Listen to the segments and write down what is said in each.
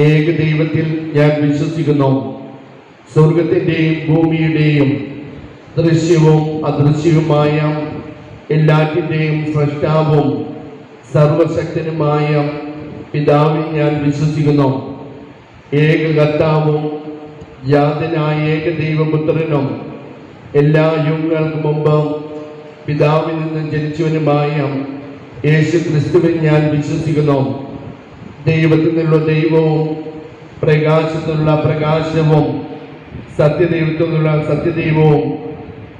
ഏക ദൈവത്തിൽ ഞാൻ വിശ്വസിക്കുന്നു. സ്വർഗത്തിന്റെയും ഭൂമിയുടെയും ദൃശ്യവും അദൃശ്യവുമായ എല്ലാറ്റിന്റെയും സൃഷ്ടാവും സർവശക്തനുമായ പിതാവിൽ ഞാൻ വിശ്വസിക്കുന്നു. ഏക കർത്താവും യാതനായ ഏക ദൈവപുത്രനും എല്ലാ യുഗങ്ങൾക്ക് മുമ്പ് പിതാവിൽ നിന്ന് ജനിച്ചവനുമായ യേശു ക്രിസ്തുവിൽ ഞാൻ വിശ്വസിക്കുന്നു. ദൈവത്തിൽ നിന്നുള്ള ദൈവവും പ്രകാശത്തിനുള്ള പ്രകാശവും സത്യദൈവത്തിനുള്ള സത്യദൈവവും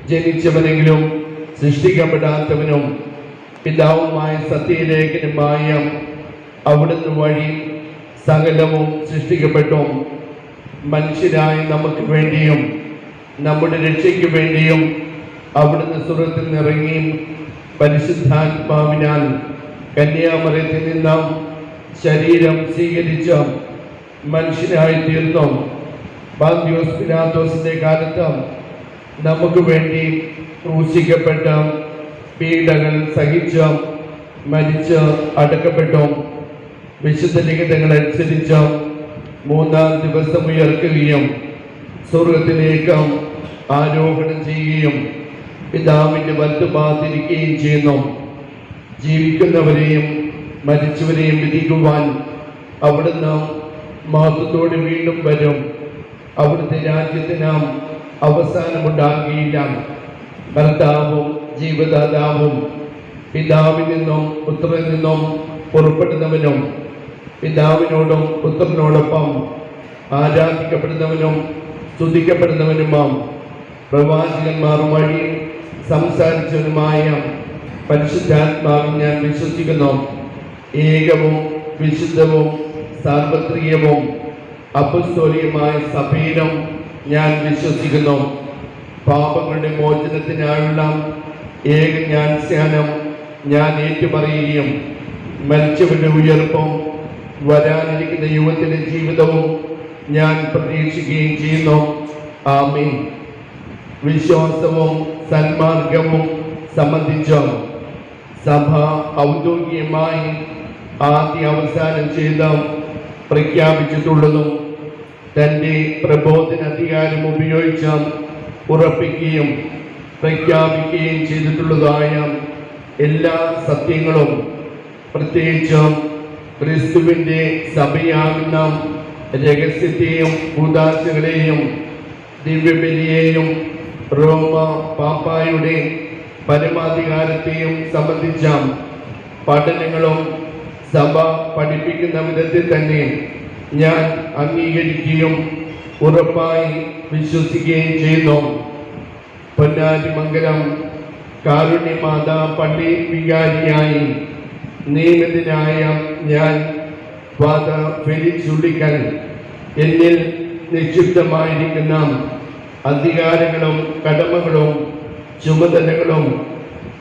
ജനിച്ചവനെങ്കിലും സൃഷ്ടിക്കപ്പെടാത്തവനും പിതാവുമായ സത്യലേഖനുമായ അവിടുന്ന് വഴി സകലവും സൃഷ്ടിക്കപ്പെട്ടു. മനുഷ്യരായ നമുക്ക് വേണ്ടിയും നമ്മുടെ രക്ഷയ്ക്ക് വേണ്ടിയും അവിടുന്ന് സുഹൃത്തിൽ നിറങ്ങി പരിശുദ്ധാത്മാവിനാൽ കന്യാമറയത്തിൽ നിന്നും ശരീരം സ്വീകരിച്ച മനുഷ്യനായി തീർന്നു ബാന്തിയോസ് പിനാത്തോസിന്റെ കാലത്ത് നമുക്ക് വേണ്ടി ക്രൂശിക്കപ്പെട്ട പീഡകൾ സഹിച്ച് മരിച്ച് അടക്കപ്പെട്ടു വിശുദ്ധ ലിഖിതങ്ങൾ അനുസരിച്ച് മൂന്നാം ദിവസം ഉയർക്കുകയും സ്വർഗത്തിലേക്ക് ആരോഹണം ചെയ്യുകയും പിതാവിന്റെ വലത്തുപാതിരിക്കുകയും ചെയ്യുന്നു. ജീവിക്കുന്നവരെയും മരിച്ചവരെയും വിധിക്കുവാൻ അവിടുന്ന് മഹത്വത്തോടെ വീണ്ടും വരും. അവിടുത്തെ രാജ്യത്തിന് അവസാനമുണ്ടാകുകയില്ല. ഭർത്താവും ജീവദാതാവും പിതാവിൽ നിന്നും പുത്രനിൽ നിന്നും പുറപ്പെടുന്നവനും പിതാവിനോടും പുത്രനോടൊപ്പം ആരാധിക്കപ്പെടുന്നവനും സ്തുതിക്കപ്പെടുന്നവനുമാം. പ്രവാചകന്മാർ വഴി സംസാരിച്ചവനുമായ പരിശുദ്ധാത്മാവിൽ ഞാൻ വിശ്വസിക്കുന്നു. ഏകവും വിശുദ്ധവും സാർവത്രികവും അപസ്തോലികമായ സഭയിലും ഞാൻ വിശ്വസിക്കുന്നു. പാപങ്ങളുടെ മോചനത്തിനായുള്ള ഏക ഞാൻ സ്നാനം ഞാൻ ഏറ്റുപറയുകയും മരിച്ചവരുടെ ഉയർപ്പും വരാനിരിക്കുന്ന യുവത്തിന്റെ ജീവിതവും ഞാൻ പ്രതീക്ഷിക്കുകയും ചെയ്യുന്നു. ആമീൻ. വിശ്വാസവും സന്മാർഗവും സംബന്ധിച്ച സഭ ഔദ്യോഗികമായി ആദ്യ അവസാനം ചെയ്ത പ്രഖ്യാപിച്ചിട്ടുള്ളതും തന്റെ പ്രബോധന അധികാരം ഉപയോഗിച്ച് ഉറപ്പിക്കുകയും പ്രഖ്യാപിക്കുകയും ചെയ്തിട്ടുള്ളതായ എല്ലാ സത്യങ്ങളും പ്രത്യേകിച്ച് ക്രിസ്തുവിന്റെ സഭയാകുന്ന രഹസ്യത്തെയും കൂതാശകളെയും ദിവ്യബലിയെയും റോമ പാപ്പായുടെ പരമാധികാരത്തെയും സംബന്ധിച്ച പഠനങ്ങളും സഭ പഠിപ്പിക്കുന്ന വിധത്തിൽ തന്നെ ഞാൻ അംഗീകരിക്കുകയും ഉറപ്പായി വിശ്വസിക്കുകയും ചെയ്യുന്നു. പൊന്നാരിമംഗലം കാരുണ്യമാത പള്ളി വികാരിയായി നിയമിതനായ ഞാൻ ഫാദർ ഫെലിക്സ് ഉള്ളിക്കൽ എന്നിൽ നിക്ഷിപ്തമായിരിക്കുന്ന അധികാരങ്ങളും കടമകളും ചുമതലകളും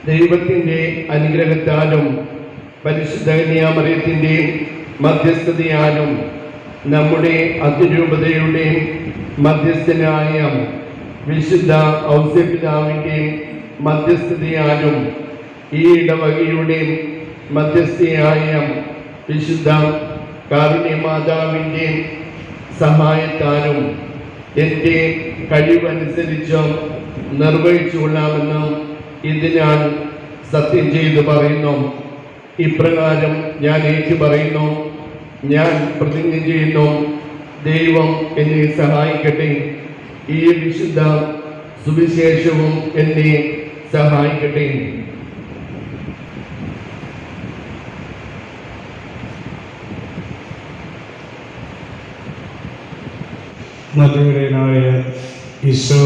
ദൈവത്തിന്റെ അനുഗ്രഹത്താലും പരിശുദ്ധ കന്യാമറിയത്തിന്റെ മധ്യസ്ഥതയാലും നമ്മുടെ അതിരൂപതയുടെ മധ്യസ്ഥനായ വിശുദ്ധ ഔസ്യപിതാവിന്റെ മധ്യസ്ഥതയാലും ഈ ഇടവകയുടെ മധ്യസ്ഥയായ വിശുദ്ധ കാരുണ്യമാതാവിന്റെ സഹായത്താലും എന്റെ കഴിവനുസരിച്ച് നിർവഹിച്ചുകൊള്ളാമെന്ന് ഇത് ഞാൻ സത്യം ചെയ്തു പറയുന്നു. ഇപ്രകാരം ഞാൻ ഏറ്റു പറയുന്നു ഞാൻ പ്രതിജ്ഞ ചെയ്യുന്നു ദൈവം എന്നെ സഹായിക്കട്ടെ. ഈ വിശുദ്ധ സുവിശേഷവും എന്നെ സഹായിക്കട്ടെ. നല്ലവരനായ ഈശോ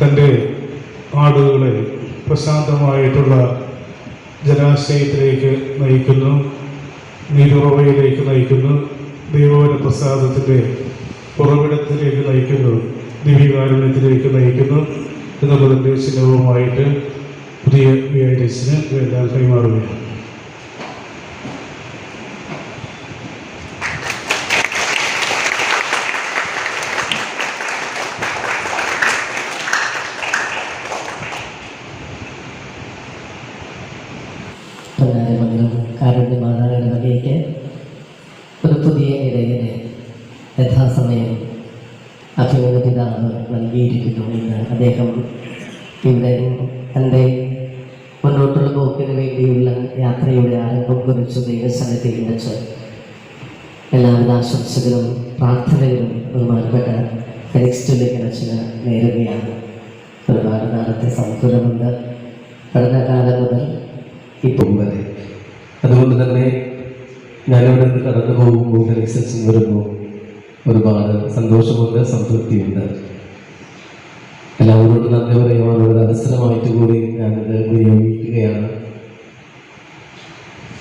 തന്റെ ആടുകളെ പ്രശാന്തമായിട്ടുള്ള ജലാശയത്തിലേക്ക് നയിക്കുന്നു നീരുറവയിലേക്ക് നയിക്കുന്നു ദൈവവന പ്രസാദത്തിന്റെ ഉറവിടത്തിലേക്ക് നയിക്കുന്നു ദിവ്യകാരുണ്യത്തിലേക്ക് നയിക്കുന്നു എന്നുള്ളതിന്റെ ചിഹ്നവുമായിട്ട് പുതിയ വ്യാഴാഴ്ചന് ഡീസിന് കൈമാറുകയാണ് കാരുണ്യമാതാവിന്റെ വകയ്ക്ക് ഒരു പുതിയ ഇടയനെ യഥാസമയം അഭിമുഖ പിതാവ് നൽകിയിരിക്കുന്നു എന്ന് അദ്ദേഹം ഇവിടെ തന്റെ മുന്നോട്ടുള്ള പോക്കിന് വേണ്ടിയുള്ള യാത്രയുടെ ആരംഭം കുറിച്ച് ദൈവസന്നിധിയിൽ വെച്ച് എല്ലാവിധ ആശംസകളും പ്രാർത്ഥനകളും ബഹുമാനപ്പെട്ട ഫെലിക്സ് അച്ഛന് നേരുകയാണ്. ഒരുപാട് കാലത്തെ സൗഹൃദമുണ്ട് പഠനകാലം മുതൽ ഇപ്പോൾ വരെ. അതുകൊണ്ട് തന്നെ ഞാനിവിടെ നിന്ന് കടന്നു പോകുമ്പോൾ റിസർച്ച് വരുമ്പോൾ ഒരുപാട് സന്തോഷമുണ്ട് സംതൃപ്തിയുണ്ട്. എല്ലാവരോടും നന്ദി പറയുവാനുള്ള ഒരു അവസരമായിട്ട് കൂടി ഞാനിത് വിനിയോഗിക്കുകയാണ്.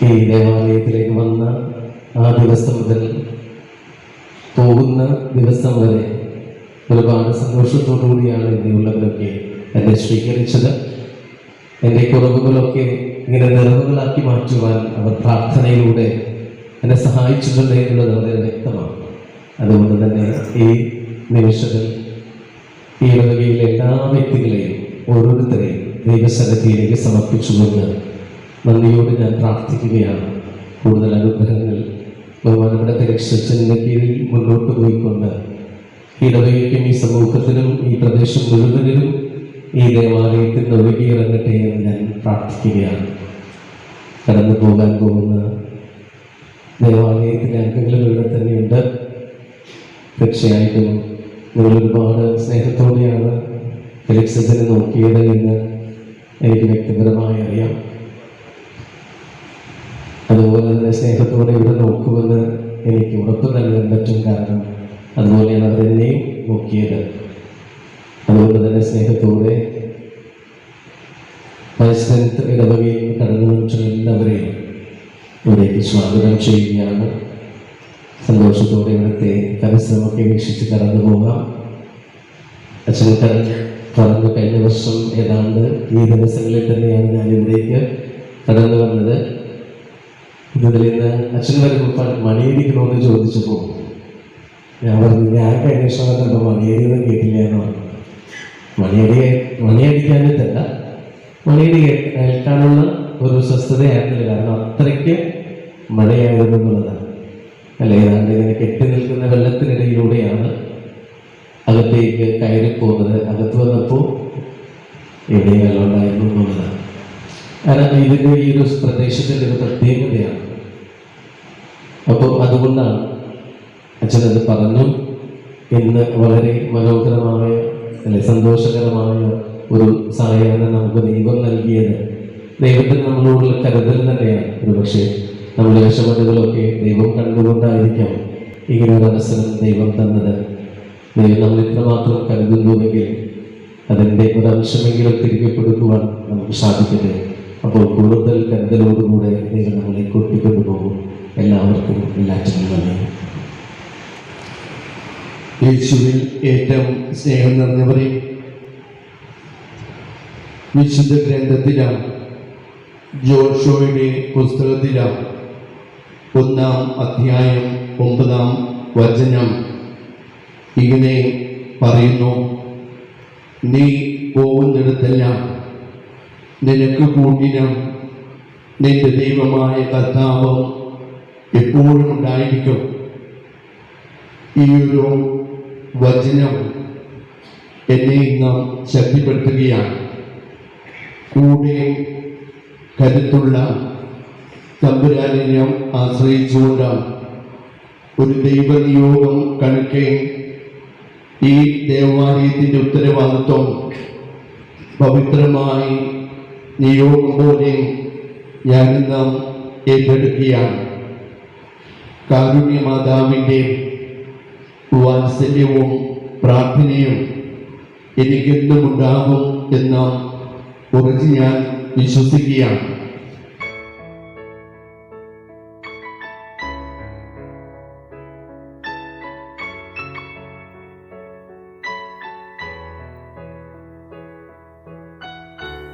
ഈ ദേവാലയത്തിലേക്ക് വന്ന ആ ദിവസം മുതൽ പോകുന്ന ദിവസം വരെ ഒരുപാട് സന്തോഷത്തോടു കൂടിയാണ് ഇനിയുള്ളവരൊക്കെ എന്നെ സ്വീകരിച്ചത്. എന്റെ കുറവുകളൊക്കെ ഇങ്ങനെ നിറവുകളാക്കി മാറ്റുവാൻ അവർ പ്രാർത്ഥനയിലൂടെ എന്നെ സഹായിച്ചിട്ടുണ്ട് എന്നുള്ളത് വളരെ വ്യക്തമാണ്. അതുകൊണ്ട് തന്നെ ഈ നിമിഷത്തിൽ ഈ വകയിലെ എല്ലാ വ്യക്തികളെയും ഓരോരുത്തരെയും ദൈവസന്നിധിയിലേക്ക് സമർപ്പിച്ചുകൊണ്ട് നന്ദിയോട് ഞാൻ പ്രാർത്ഥിക്കുകയാണ്. കൂടുതൽ അനുഗ്രഹങ്ങൾ ബഹുമാനപ്പെട്ട രക്ഷച്ചതിന്റെ കീഴിൽ മുന്നോട്ട് പോയിക്കൊണ്ട് ഈ ഇടവയ്ക്കും ഈ സമൂഹത്തിനും ഈ പ്രദേശം മുഴുവനിലും ഈ ദേവാലയത്തിൽ നിന്ന് ഒഴുകിയിറങ്ങട്ടെ എന്ന് ഞാൻ പ്രാർത്ഥിക്കുകയാണ്. കടന്നു പോകാൻ പോകുന്ന ദേവാലയത്തിന്റെ അംഗങ്ങൾ ഇവിടെ തന്നെയുണ്ട്. തീർച്ചയായിട്ടും നിങ്ങൾ ഒരുപാട് സ്നേഹത്തോടെയാണ് ഫെലിക്സസിനെ നോക്കിയത് എന്ന് എനിക്ക് വ്യക്തിപരമായി അറിയാം. അതുപോലെ തന്നെ സ്നേഹത്തോടെ ഇവിടെ നോക്കുമെന്ന് എനിക്ക് ഉറപ്പ് നൽകാൻ പറ്റും. കാരണം അതുപോലെയാണ് അവരെന്നെയും നോക്കിയത്. അതുകൊണ്ട് തന്നെ സ്നേഹത്തോടെ പരിസരത്ത് ഇടവകയിൽ കടന്നു എല്ലാവരെയും ഇവിടേക്ക് സ്വാഗതം ചെയ്യുകയാണ്. സന്തോഷത്തോടെ ഇവിടുത്തെ പരിശ്രമമൊക്കെ വീക്ഷിച്ച് കടന്നു പോകാം. അച്ഛൻ പറഞ്ഞു കഴിഞ്ഞ വർഷം ഏതാണ്ട് ഈ ദിവസങ്ങളിൽ തന്നെയാണ് ഞാൻ ഇവിടേക്ക് കടന്നു വന്നത്. ഇതിൽ നിന്ന് അച്ഛൻ വരുമ്പോൾ മണിയടിക്കണമെന്ന് ചോദിച്ചപ്പോൾ ഞാൻ പറഞ്ഞു ഞാൻ കഴിഞ്ഞ വർഷം കണ്ടപ്പോൾ മണിയടിയൊന്നും കേട്ടില്ല എന്ന് പറഞ്ഞു. മണിയടി മണിയടിക്കാനിട്ടല്ല മണിയടി കേ- കേൾക്കാനുള്ള ഒരു സ്വസ്ഥതയായിരുന്നില്ല. കാരണം അത്രയ്ക്ക് മഴയായിരുന്നു എന്നുള്ളതാണ്. അല്ല? ഏതാണ്ട് ഇങ്ങനെ കെട്ടി നിൽക്കുന്ന വെള്ളത്തിനിടയിലൂടെയാണ് അകത്തേക്ക് കയറി പോകുന്നത്. അകത്ത് വന്നപ്പോൾ എവിടെയും വെള്ളം ഉണ്ടായിരുന്നു എന്നുള്ളതാണ്. കാരണം ഇതിന്റെ ഈ ഒരു പ്രദേശത്തിന്റെ ഒരു പ്രത്യേകതയാണ്. അപ്പോൾ അതുകൊണ്ടാണ് അച്ഛനത് പറഞ്ഞു. ഇന്ന് വളരെ മനോഹരമായ അല്ലെ? സന്തോഷകരമായ ഒരു സമയമാണ് നമുക്ക് ദൈവം നൽകിയത്. ദൈവത്തിന് നമ്മളോടുള്ള കരുതൽ തന്നെയാണ്. ഒരു പക്ഷേ നമ്മുടെ വിഷമതകളൊക്കെ ദൈവം കണ്ടുകൊണ്ടായിരിക്കാം ഇങ്ങനെ ഒരു അവസരം ദൈവം തന്നത്. ദൈവം നമ്മൾ ഇത്രമാത്രം കരുതുന്നുവെങ്കിൽ അതിന്റെ ഒരു അംശമെങ്കിലും തിരികെ കൊടുക്കുവാൻ നമുക്ക് സാധിക്കട്ടെ. അപ്പോൾ കൂടുതൽ കരുതലോടുകൂടെ ദൈവം നമ്മളെ കൂട്ടിക്കൊണ്ടുപോകും. എല്ലാവർക്കും എല്ലാറ്റിനും നന്ദി. യേശുവിൽ ഏറ്റവും സ്നേഹം നിറഞ്ഞവരെ. വിശുദ്ധ ഗ്രന്ഥത്തിലാണ് ജോഷോയുടെ പുസ്തകത്തിലാണ് ഒന്നാം അധ്യായം ഒമ്പതാം വചനം ഇങ്ങനെ പറയുന്നു. നീ പോകുന്നിടത്തെല്ലാം നിനക്ക് കൂട്ടിനും നിന്റെ ദൈവമായ കർത്താവും എപ്പോഴും ഉണ്ടായിരിക്കും. ഈ ഒരു വചനം എന്നെ ഇന്ന് ശക്തിപ്പെടുത്തുകയാണ്. കൂടെ കരുത്തുള്ള തമ്പുരാനിനെ ആശ്രയിച്ചുകൊണ്ട് ഒരു ദൈവനിയോഗം കണക്കെ ഈ ദേവാലയത്തിന്റെ ഉത്തരവാദിത്വം പവിത്രമായി നിയോഗം പോലെ ഞാനിന്ന് ഏറ്റെടുക്കുകയാണ്. കാരുണ്യമാതാവിന്റെ വാത്സല്യവും പ്രാർത്ഥനയും എനിക്കെന്തുമുണ്ടാകും എന്ന് ഉറച്ച് ഞാൻ വിശ്വസിക്കുകയാണ്.